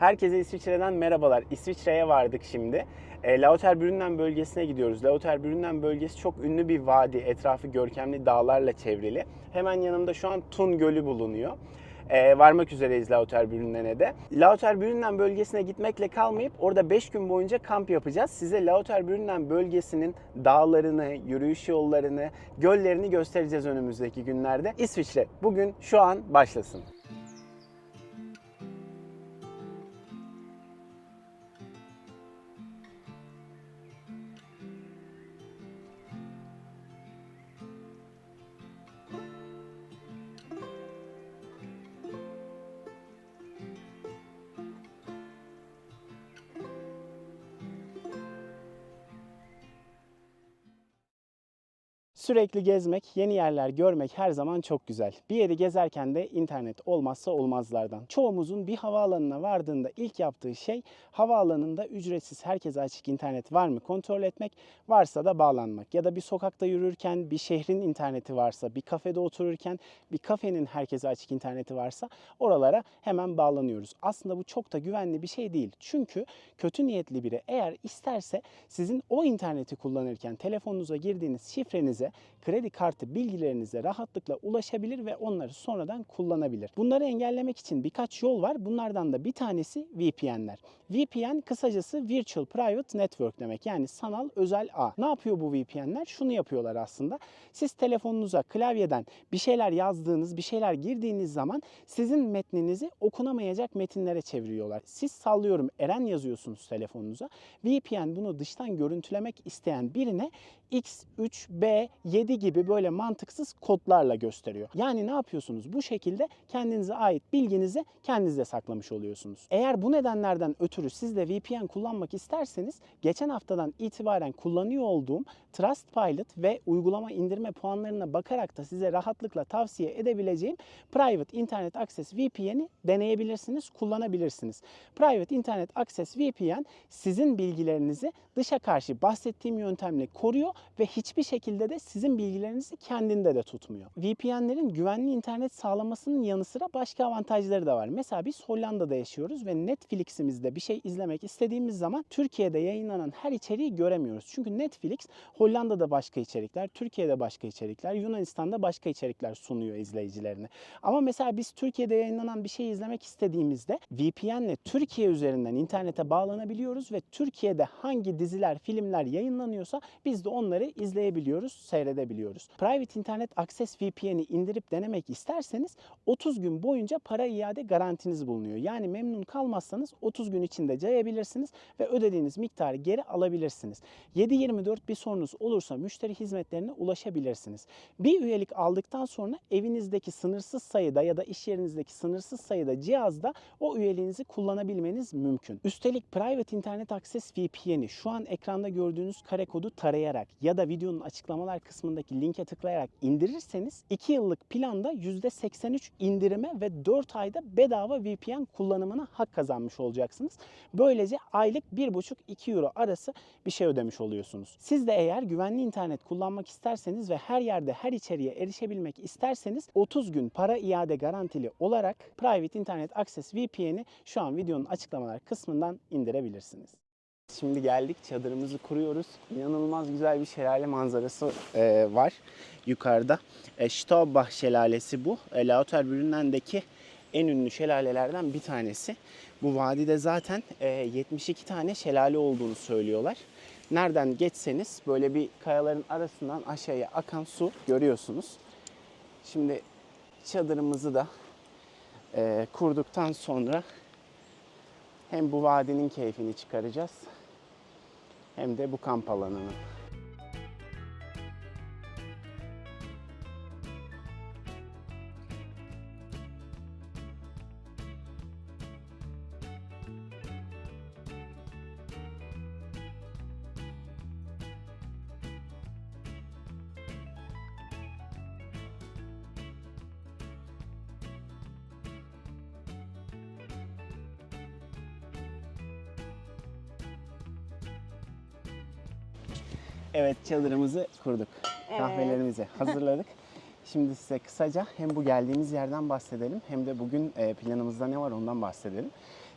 Herkese İsviçre'den merhabalar. İsviçre'ye vardık şimdi. E, Lauterbrunnen bölgesine gidiyoruz. Lauterbrunnen bölgesi çok ünlü bir vadi. Etrafı görkemli dağlarla çevrili. Hemen yanımda şu an Tun Gölü bulunuyor. E, varmak üzereyiz Lauterbrunnen'e de. Lauterbrunnen bölgesine gitmekle kalmayıp orada 5 gün boyunca kamp yapacağız. Size Lauterbrunnen bölgesinin dağlarını, yürüyüş yollarını, göllerini göstereceğiz önümüzdeki günlerde. İsviçre bugün şu an başlasın. Sürekli gezmek, yeni yerler görmek her zaman çok güzel. Bir yeri gezerken de internet olmazsa olmazlardan. Çoğumuzun bir havaalanına vardığında ilk yaptığı şey havaalanında ücretsiz herkese açık internet var mı kontrol etmek, varsa da bağlanmak. Ya da bir sokakta yürürken bir şehrin interneti varsa, bir kafede otururken bir kafenin herkese açık interneti varsa oralara hemen bağlanıyoruz. Aslında bu çok da güvenli bir şey değil. Çünkü kötü niyetli biri eğer isterse sizin o interneti kullanırken telefonunuza girdiğiniz şifrenize, kredi kartı bilgilerinize rahatlıkla ulaşabilir ve onları sonradan kullanabilir. Bunları engellemek için birkaç yol var. Bunlardan da bir tanesi VPN'ler. VPN kısacası Virtual Private Network demek. Yani sanal özel ağ. Ne yapıyor bu VPN'ler? Şunu yapıyorlar aslında. Siz telefonunuza klavyeden bir şeyler yazdığınız, bir şeyler girdiğiniz zaman sizin metninizi okunamayacak metinlere çeviriyorlar. Siz sallıyorum Eren yazıyorsunuz telefonunuza. VPN bunu dıştan görüntülemek isteyen birine X3, B, 7 gibi böyle mantıksız kodlarla gösteriyor. Yani ne yapıyorsunuz? Bu şekilde kendinize ait bilginizi kendinizde saklamış oluyorsunuz. Eğer bu nedenlerden ötürü siz de VPN kullanmak isterseniz geçen haftadan itibaren kullanıyor olduğum Trustpilot ve uygulama indirme puanlarına bakarak da size rahatlıkla tavsiye edebileceğim Private Internet Access VPN'i deneyebilirsiniz, kullanabilirsiniz. Private Internet Access VPN sizin bilgilerinizi dışa karşı bahsettiğim yöntemle koruyor ve hiçbir şekilde de sizin bilgilerinizi kendinde de tutmuyor. VPN'lerin güvenli internet sağlamasının yanı sıra başka avantajları da var. Mesela biz Hollanda'da yaşıyoruz ve Netflix'imizde bir şey izlemek istediğimiz zaman Türkiye'de yayınlanan her içeriği göremiyoruz. Çünkü Netflix Hollanda'da başka içerikler, Türkiye'de başka içerikler, Yunanistan'da başka içerikler sunuyor izleyicilerine. Ama mesela biz Türkiye'de yayınlanan bir şey izlemek istediğimizde VPN'le Türkiye üzerinden internete bağlanabiliyoruz ve Türkiye'de hangi diziler, filmler yayınlanıyorsa biz de onları izleyebiliyoruz, seyredebiliyoruz. Private Internet Access VPN'i indirip denemek isterseniz 30 gün boyunca para iade garantiniz bulunuyor. Yani memnun kalmazsanız 30 gün içinde cayabilirsiniz ve ödediğiniz miktarı geri alabilirsiniz. 7-24 bir sorunuz olursa müşteri hizmetlerine ulaşabilirsiniz. Bir üyelik aldıktan sonra evinizdeki sınırsız sayıda ya da iş yerinizdeki sınırsız sayıda cihazda o üyeliğinizi kullanabilmeniz mümkün. Üstelik Private Internet Access VPN'i şu an ekranda gördüğünüz kare kodu tarayarak ya da videonun açıklamalar kısmındaki linke tıklayarak indirirseniz 2 yıllık planda %83 indirime ve 4 ayda bedava VPN kullanımına hak kazanmış olacaksınız. Böylece aylık 1,5-2 euro arası bir şey ödemiş oluyorsunuz. Siz de eğer güvenli internet kullanmak isterseniz ve her yerde her içeriğe erişebilmek isterseniz 30 gün para iade garantili olarak Private Internet Access VPN'i şu an videonun açıklamalar kısmından indirebilirsiniz. Şimdi geldik çadırımızı kuruyoruz. İnanılmaz güzel bir şelale manzarası e, var yukarıda. E, Staubach şelalesi bu. E, Lauterbrunnen'deki en ünlü şelalelerden bir tanesi. Bu vadide zaten e, 72 tane şelale olduğunu söylüyorlar. Nereden geçseniz böyle bir kayaların arasından aşağıya akan su görüyorsunuz. Şimdi çadırımızı da e, kurduktan sonra hem bu vadinin keyfini çıkaracağız hem de bu kamp alanının. Çadırımızı kurduk. Kahvelerimizi hazırladık. Şimdi size kısaca hem bu geldiğimiz yerden bahsedelim hem de bugün e, planımızda ne var ondan bahsedelim.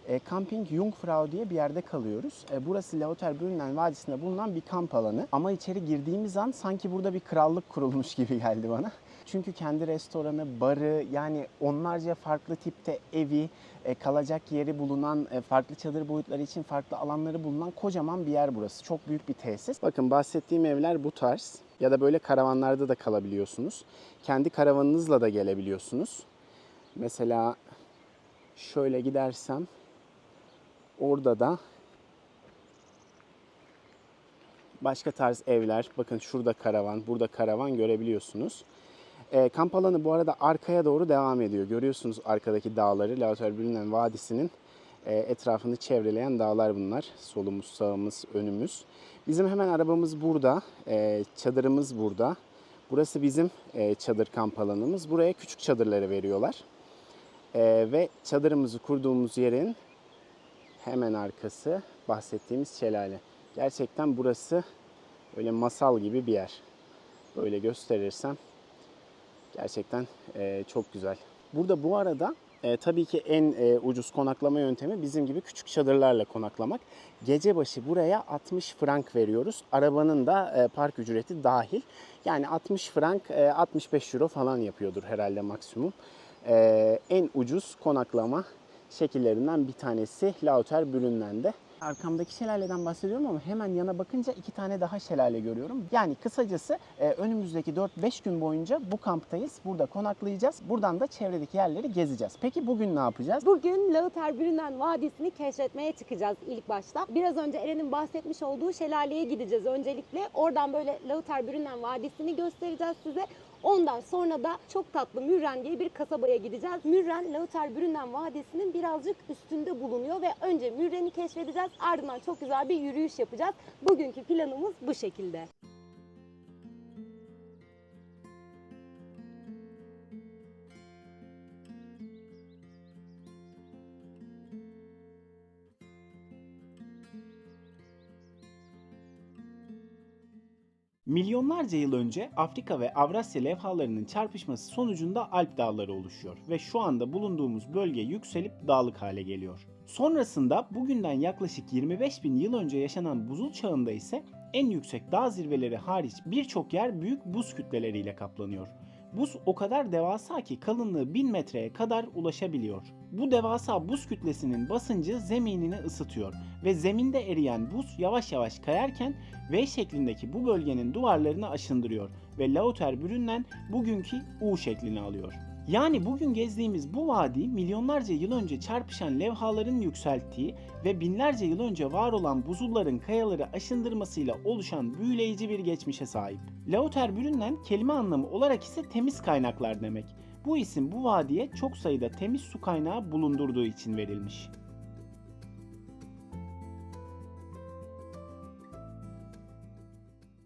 e, Camping Jungfrau diye bir yerde kalıyoruz. E, burası Lauterbrunnen Vadisi'nde bulunan bir kamp alanı. Ama içeri girdiğimiz an sanki burada bir krallık kurulmuş gibi geldi bana. Çünkü kendi restoranı, barı yani onlarca farklı tipte evi, e, kalacak yeri bulunan, e, farklı çadır boyutları için farklı alanları bulunan kocaman bir yer burası. Çok büyük bir tesis. Bakın bahsettiğim evler bu tarz ya da böyle karavanlarda da kalabiliyorsunuz. Kendi karavanınızla da gelebiliyorsunuz. Mesela şöyle gidersem orada da başka tarz evler. Bakın şurada karavan, burada karavan görebiliyorsunuz. E, kamp alanı bu arada arkaya doğru devam ediyor. Görüyorsunuz arkadaki dağları. Lauterbrunnen Vadisi'nin e, etrafını çevreleyen dağlar bunlar. Solumuz, sağımız, önümüz. Bizim hemen arabamız burada. E, çadırımız burada. Burası bizim e, çadır kamp alanımız. Buraya küçük çadırları veriyorlar. E, ve çadırımızı kurduğumuz yerin hemen arkası bahsettiğimiz şelale. Gerçekten burası öyle masal gibi bir yer. Böyle gösterirsem gerçekten e, çok güzel. Burada bu arada e, tabii ki en e, ucuz konaklama yöntemi bizim gibi küçük çadırlarla konaklamak. Gece başı buraya 60 frank veriyoruz. Arabanın da e, park ücreti dahil. Yani 60 frank e, 65 euro falan yapıyordur herhalde maksimum. E, en ucuz konaklama şekillerinden bir tanesi Lauterbrunnen'de. Arkamdaki şelaleden bahsediyorum ama hemen yana bakınca iki tane daha şelale görüyorum. Yani kısacası e, önümüzdeki 4-5 gün boyunca bu kamptayız. Burada konaklayacağız. Buradan da çevredeki yerleri gezeceğiz. Peki bugün ne yapacağız? Bugün Lauterbrunnen Vadisi'ni keşfetmeye çıkacağız ilk başta. Biraz önce Eren'in bahsetmiş olduğu şelaleye gideceğiz öncelikle. Oradan böyle Lauterbrunnen Vadisi'ni göstereceğiz size. Ondan sonra da çok tatlı Mürren diye bir kasabaya gideceğiz. Mürren, Lauterbrunnen Vadisi'nin birazcık üstünde bulunuyor ve önce Mürren'i keşfedeceğiz. Ardından çok güzel bir yürüyüş yapacağız. Bugünkü planımız bu şekilde. Milyonlarca yıl önce Afrika ve Avrasya levhalarının çarpışması sonucunda Alp dağları oluşuyor ve şu anda bulunduğumuz bölge yükselip dağlık hale geliyor. Sonrasında bugünden yaklaşık 25 bin yıl önce yaşanan buzul çağında ise en yüksek dağ zirveleri hariç birçok yer büyük buz kütleleriyle kaplanıyor. Buz o kadar devasa ki kalınlığı 1000 metreye kadar ulaşabiliyor. Bu devasa buz kütlesinin basıncı zeminini ısıtıyor ve zeminde eriyen buz yavaş yavaş kayarken V şeklindeki bu bölgenin duvarlarını aşındırıyor ve Lauterbrunnen bugünkü U şeklini alıyor. Yani bugün gezdiğimiz bu vadi milyonlarca yıl önce çarpışan levhaların yükselttiği ve binlerce yıl önce var olan buzulların kayaları aşındırmasıyla oluşan büyüleyici bir geçmişe sahip. Lauterbrunnen kelime anlamı olarak ise temiz kaynaklar demek. Bu isim bu vadiye çok sayıda temiz su kaynağı bulundurduğu için verilmiş.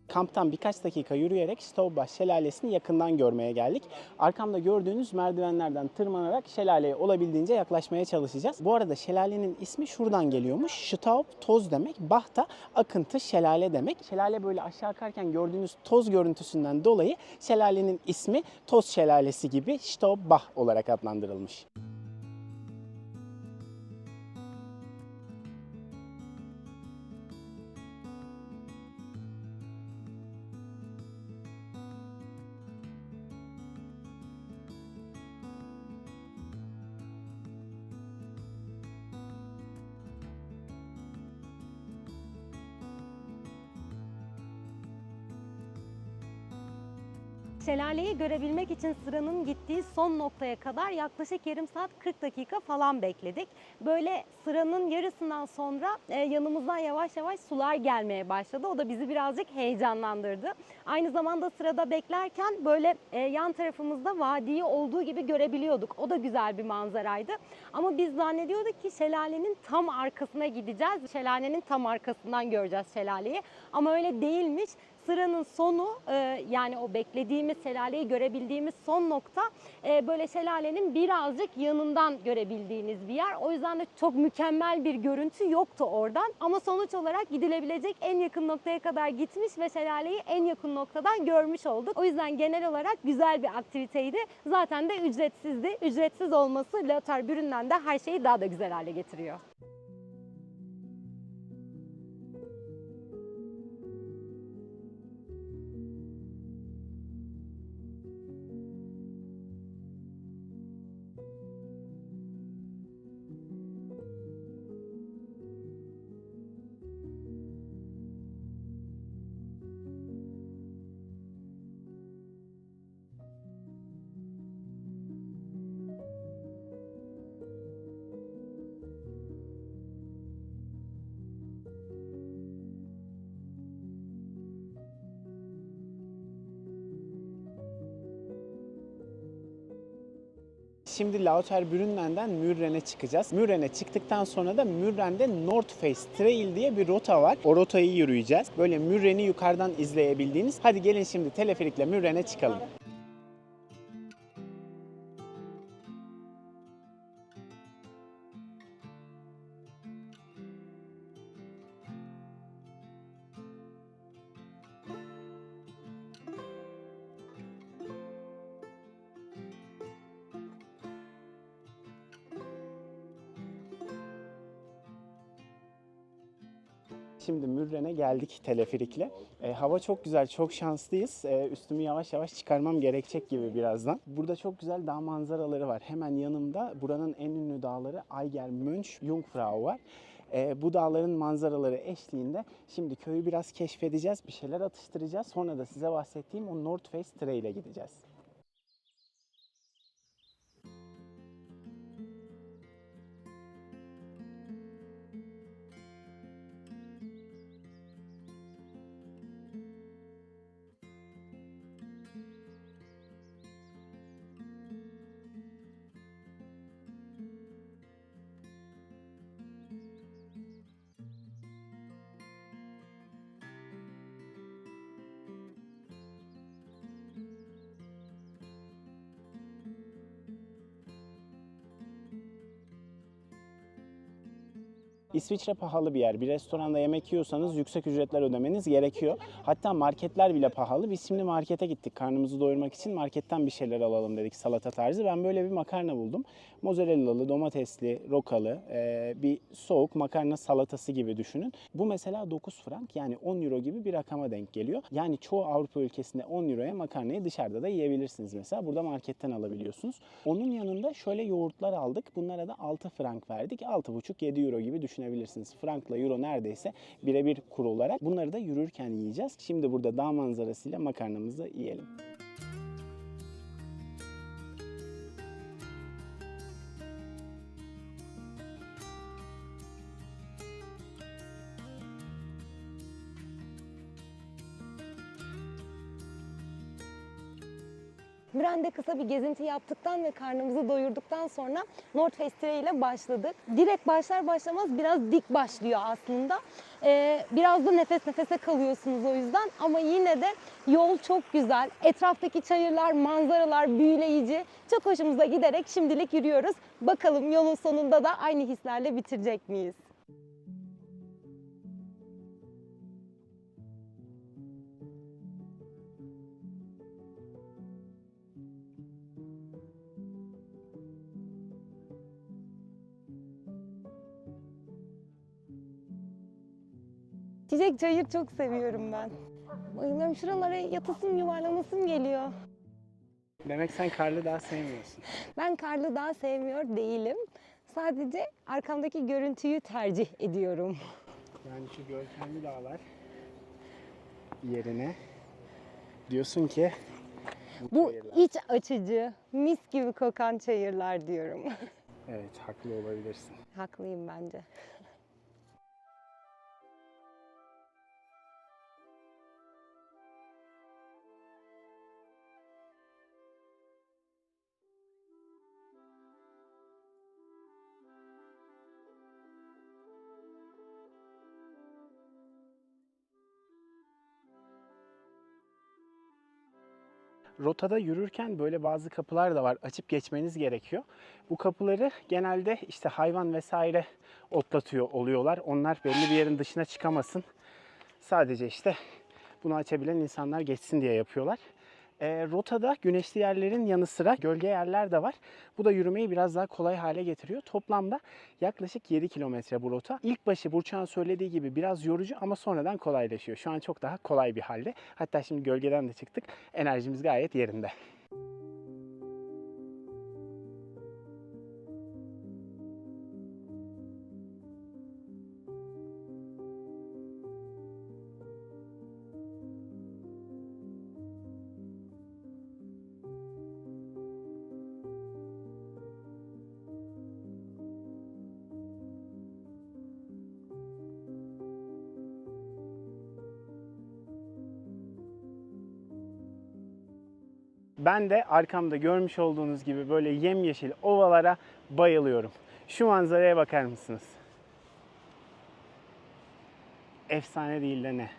Kamptan birkaç dakika yürüyerek Staubbach Şelalesi'ni yakından görmeye geldik. Arkamda gördüğünüz merdivenlerden tırmanarak şelaleye olabildiğince yaklaşmaya çalışacağız. Bu arada şelalenin ismi şuradan geliyormuş. Staub toz demek, Bach da akıntı, şelale demek. Şelale böyle aşağı akarken gördüğünüz toz görüntüsünden dolayı şelalenin ismi Toz Şelalesi gibi Staubbach olarak adlandırılmış. Şelaleyi görebilmek için sıranın gittiği son noktaya kadar yaklaşık yarım saat 40 dakika falan bekledik. Böyle sıranın yarısından sonra e, yanımızdan yavaş yavaş sular gelmeye başladı. O da bizi birazcık heyecanlandırdı. Aynı zamanda sırada beklerken böyle e, yan tarafımızda vadiyi olduğu gibi görebiliyorduk. O da güzel bir manzaraydı. Ama biz zannediyorduk ki şelalenin tam arkasına gideceğiz. Şelalenin tam arkasından göreceğiz şelaleyi. Ama öyle değilmiş sıranın sonu e, yani o beklediğimiz şelaleyi görebildiğimiz son nokta e, böyle şelalenin birazcık yanından görebildiğiniz bir yer. O yüzden de çok mükemmel bir görüntü yoktu oradan. Ama sonuç olarak gidilebilecek en yakın noktaya kadar gitmiş ve şelaleyi en yakın noktadan görmüş olduk. O yüzden genel olarak güzel bir aktiviteydi. Zaten de ücretsizdi. Ücretsiz olması Leotar Bürün'den de her şeyi daha da güzel hale getiriyor. Şimdi Lauter Brünnen'den Mürren'e çıkacağız. Mürren'e çıktıktan sonra da Mürren'de North Face Trail diye bir rota var. O rotayı yürüyeceğiz. Böyle Mürren'i yukarıdan izleyebildiğiniz. Hadi gelin şimdi teleferikle Mürren'e çıkalım. Şimdi Mürren'e geldik teleferikle. E, hava çok güzel, çok şanslıyız. E, üstümü yavaş yavaş çıkarmam gerekecek gibi birazdan. Burada çok güzel dağ manzaraları var. Hemen yanımda buranın en ünlü dağları Eiger Mönch Jungfrau var. E, bu dağların manzaraları eşliğinde şimdi köyü biraz keşfedeceğiz, bir şeyler atıştıracağız. Sonra da size bahsettiğim o North Face Trail'e gideceğiz. İsviçre pahalı bir yer. Bir restoranda yemek yiyorsanız yüksek ücretler ödemeniz gerekiyor. Hatta marketler bile pahalı. Biz şimdi markete gittik. Karnımızı doyurmak için marketten bir şeyler alalım dedik salata tarzı. Ben böyle bir makarna buldum. Mozzarellalı, domatesli, rokalı e, bir soğuk makarna salatası gibi düşünün. Bu mesela 9 frank yani 10 euro gibi bir rakama denk geliyor. Yani çoğu Avrupa ülkesinde 10 euroya makarnayı dışarıda da yiyebilirsiniz mesela. Burada marketten alabiliyorsunuz. Onun yanında şöyle yoğurtlar aldık. Bunlara da 6 frank verdik. 6,5-7 euro gibi düşünebilirsiniz. Frankla euro neredeyse birebir kur olarak. Bunları da yürürken yiyeceğiz. Şimdi burada dağ manzarasıyla makarnamızı yiyelim. Müren'de kısa bir gezinti yaptıktan ve karnımızı doyurduktan sonra North Face Trail ile başladık. Direkt başlar başlamaz biraz dik başlıyor aslında. Ee, biraz da nefes nefese kalıyorsunuz o yüzden ama yine de yol çok güzel. Etraftaki çayırlar, manzaralar büyüleyici. Çok hoşumuza giderek şimdilik yürüyoruz. Bakalım yolun sonunda da aynı hislerle bitirecek miyiz? Çiçek çayır çok seviyorum ben. Bayılıyorum şuralara yatasım yuvarlanasım geliyor. Demek sen karlı dağ sevmiyorsun. Ben karlı dağ sevmiyor değilim. Sadece arkamdaki görüntüyü tercih ediyorum. Yani şu görkemli dağlar yerine diyorsun ki Bu çayırlar. iç açıcı, mis gibi kokan çayırlar diyorum. Evet haklı olabilirsin. Haklıyım bence. Rotada yürürken böyle bazı kapılar da var. Açıp geçmeniz gerekiyor. Bu kapıları genelde işte hayvan vesaire otlatıyor oluyorlar. Onlar belli bir yerin dışına çıkamasın. Sadece işte bunu açabilen insanlar geçsin diye yapıyorlar. E, rotada güneşli yerlerin yanı sıra gölge yerler de var. Bu da yürümeyi biraz daha kolay hale getiriyor. Toplamda yaklaşık 7 kilometre bu rota. İlk başı Burçak'ın söylediği gibi biraz yorucu ama sonradan kolaylaşıyor. Şu an çok daha kolay bir halde. Hatta şimdi gölgeden de çıktık. Enerjimiz gayet yerinde. Ben de arkamda görmüş olduğunuz gibi böyle yemyeşil ovalara bayılıyorum. Şu manzaraya bakar mısınız? Efsane değil de ne?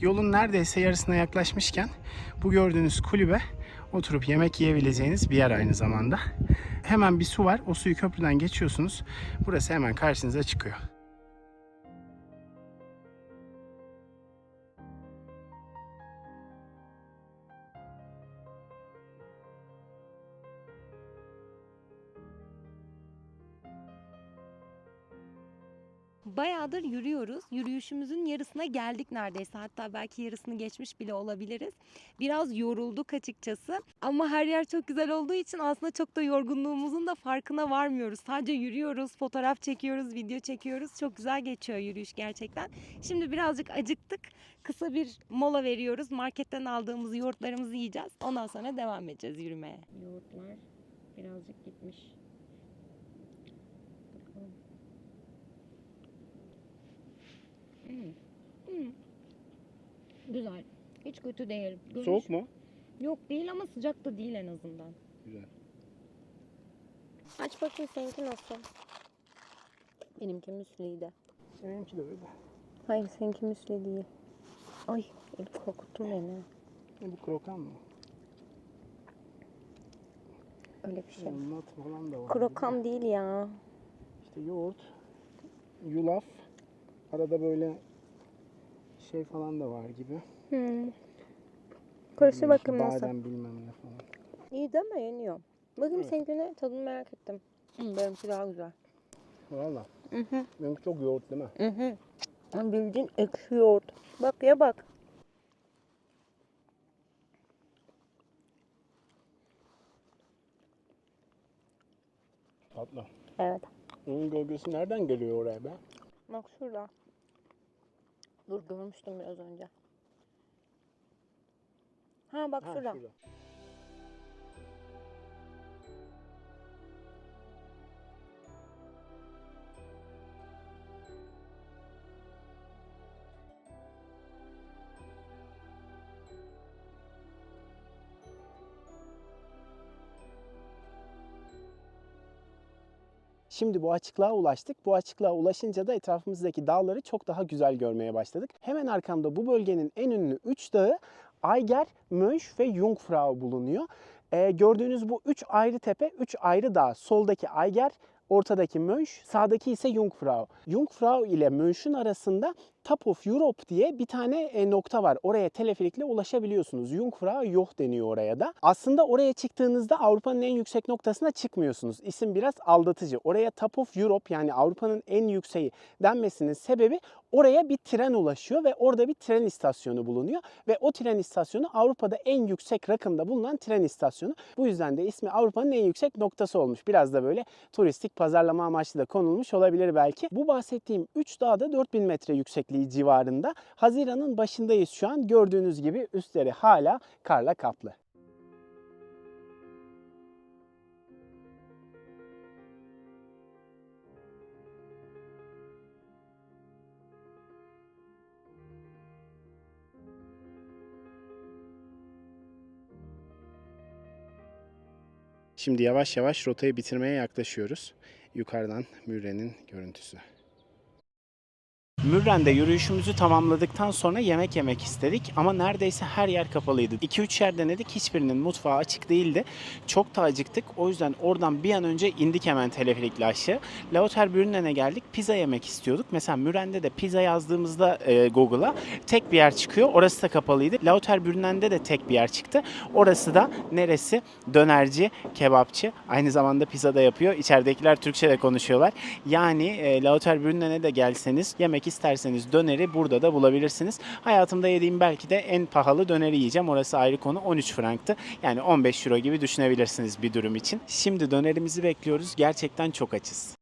Yolun neredeyse yarısına yaklaşmışken bu gördüğünüz kulübe oturup yemek yiyebileceğiniz bir yer aynı zamanda. Hemen bir su var. O suyu köprüden geçiyorsunuz. Burası hemen karşınıza çıkıyor. Bayağıdır yürüyoruz. Yürüyüşümüzün yarısına geldik neredeyse. Hatta belki yarısını geçmiş bile olabiliriz. Biraz yorulduk açıkçası. Ama her yer çok güzel olduğu için aslında çok da yorgunluğumuzun da farkına varmıyoruz. Sadece yürüyoruz, fotoğraf çekiyoruz, video çekiyoruz. Çok güzel geçiyor yürüyüş gerçekten. Şimdi birazcık acıktık. Kısa bir mola veriyoruz. Marketten aldığımız yoğurtlarımızı yiyeceğiz. Ondan sonra devam edeceğiz yürümeye. Yoğurtlar birazcık gitmiş. Bakalım. Güzel. Hiç kötü değil. Görünüş- Soğuk mu? Yok değil ama sıcak da değil en azından. Güzel. Aç bakayım seninki nasıl? Benimki müsliydi. Benimki de öyle. Hayır seninki müsli değil. Ay el korkuttun beni. E, Bu krokan mı? Öyle bir şey. Nut falan da var. Krokam değil ya. İşte yoğurt, yulaf, arada böyle şey falan da var gibi. Hmm. Karıştır bakayım nasıl. Badem bilmem ne falan. İyi deme yeniyor. Bakayım Evet. seninkine tadını merak ettim. Hı, benimki daha güzel. Valla. Benimki çok yoğurt değil mi? Hı hı. Bildiğin ekşi yoğurt. Bak ya bak. Tatlı. Evet. Onun gölgesi nereden geliyor oraya be? Bak şurada. Dur görmüştüm biraz önce. Ha bak şurada. şurada. Şimdi bu açıklığa ulaştık. Bu açıklığa ulaşınca da etrafımızdaki dağları çok daha güzel görmeye başladık. Hemen arkamda bu bölgenin en ünlü 3 dağı Ayger, Mönch ve Jungfrau bulunuyor. Ee, gördüğünüz bu 3 ayrı tepe, 3 ayrı dağ. Soldaki Ayger, ortadaki Mönch, sağdaki ise Jungfrau. Jungfrau ile Mönch'ün arasında Top of Europe diye bir tane e, nokta var. Oraya teleferikle ulaşabiliyorsunuz. Jungfrau Joch deniyor oraya da. Aslında oraya çıktığınızda Avrupa'nın en yüksek noktasına çıkmıyorsunuz. İsim biraz aldatıcı. Oraya Top of Europe yani Avrupa'nın en yükseği denmesinin sebebi oraya bir tren ulaşıyor ve orada bir tren istasyonu bulunuyor. Ve o tren istasyonu Avrupa'da en yüksek rakımda bulunan tren istasyonu. Bu yüzden de ismi Avrupa'nın en yüksek noktası olmuş. Biraz da böyle turistik pazarlama amaçlı da konulmuş olabilir belki. Bu bahsettiğim 3 dağda 4000 metre yüksekliği civarında. Haziran'ın başındayız şu an. Gördüğünüz gibi üstleri hala karla kaplı. Şimdi yavaş yavaş rotayı bitirmeye yaklaşıyoruz. Yukarıdan Mürren'in görüntüsü. Mürren'de yürüyüşümüzü tamamladıktan sonra yemek yemek istedik ama neredeyse her yer kapalıydı. 2-3 yer denedik hiçbirinin mutfağı açık değildi. Çok da acıktık o yüzden oradan bir an önce indik hemen teleferikle aşağı. Lauterbrunnen'e geldik pizza yemek istiyorduk. Mesela Mürren'de de pizza yazdığımızda e, Google'a tek bir yer çıkıyor. Orası da kapalıydı. Lauterbrunnen'de de tek bir yer çıktı. Orası da neresi? Dönerci, kebapçı. Aynı zamanda pizza da yapıyor. İçeridekiler Türkçe de konuşuyorlar. Yani e, Lauterbrunnen'e de gelseniz yemek isterseniz döneri burada da bulabilirsiniz. Hayatımda yediğim belki de en pahalı döneri yiyeceğim. Orası ayrı konu 13 franktı. Yani 15 euro gibi düşünebilirsiniz bir dürüm için. Şimdi dönerimizi bekliyoruz. Gerçekten çok açız.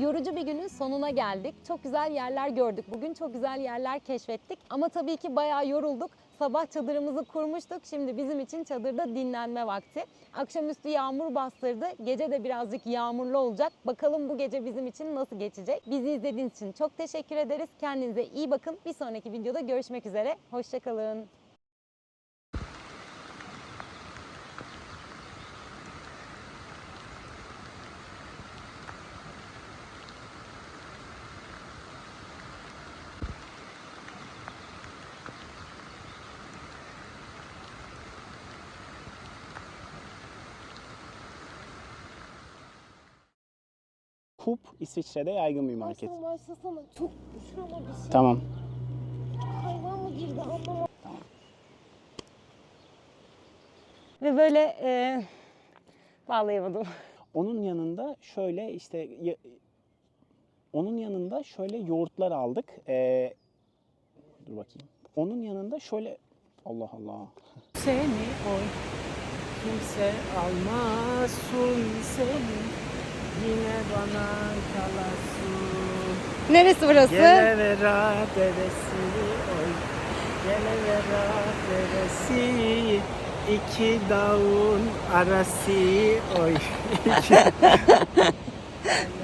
Yorucu bir günün sonuna geldik. Çok güzel yerler gördük. Bugün çok güzel yerler keşfettik. Ama tabii ki bayağı yorulduk. Sabah çadırımızı kurmuştuk. Şimdi bizim için çadırda dinlenme vakti. Akşamüstü yağmur bastırdı. Gece de birazcık yağmurlu olacak. Bakalım bu gece bizim için nasıl geçecek? Bizi izlediğiniz için çok teşekkür ederiz. Kendinize iyi bakın. Bir sonraki videoda görüşmek üzere. Hoşçakalın. Coop İsviçre'de yaygın bir market. Baştan başlasana. Çok şurama bir şey. Tamam. Hayvan mı girdi anlamadım. Ve böyle e, bağlayamadım. Onun yanında şöyle işte ya- onun yanında şöyle yoğurtlar aldık. Ee, dur bakayım. Onun yanında şöyle Allah Allah. Seni oy kimse almasın seni yine bana kalasın. Neresi burası? Gelevera deresi oy. Gelevera deresi iki dağın arası. Oy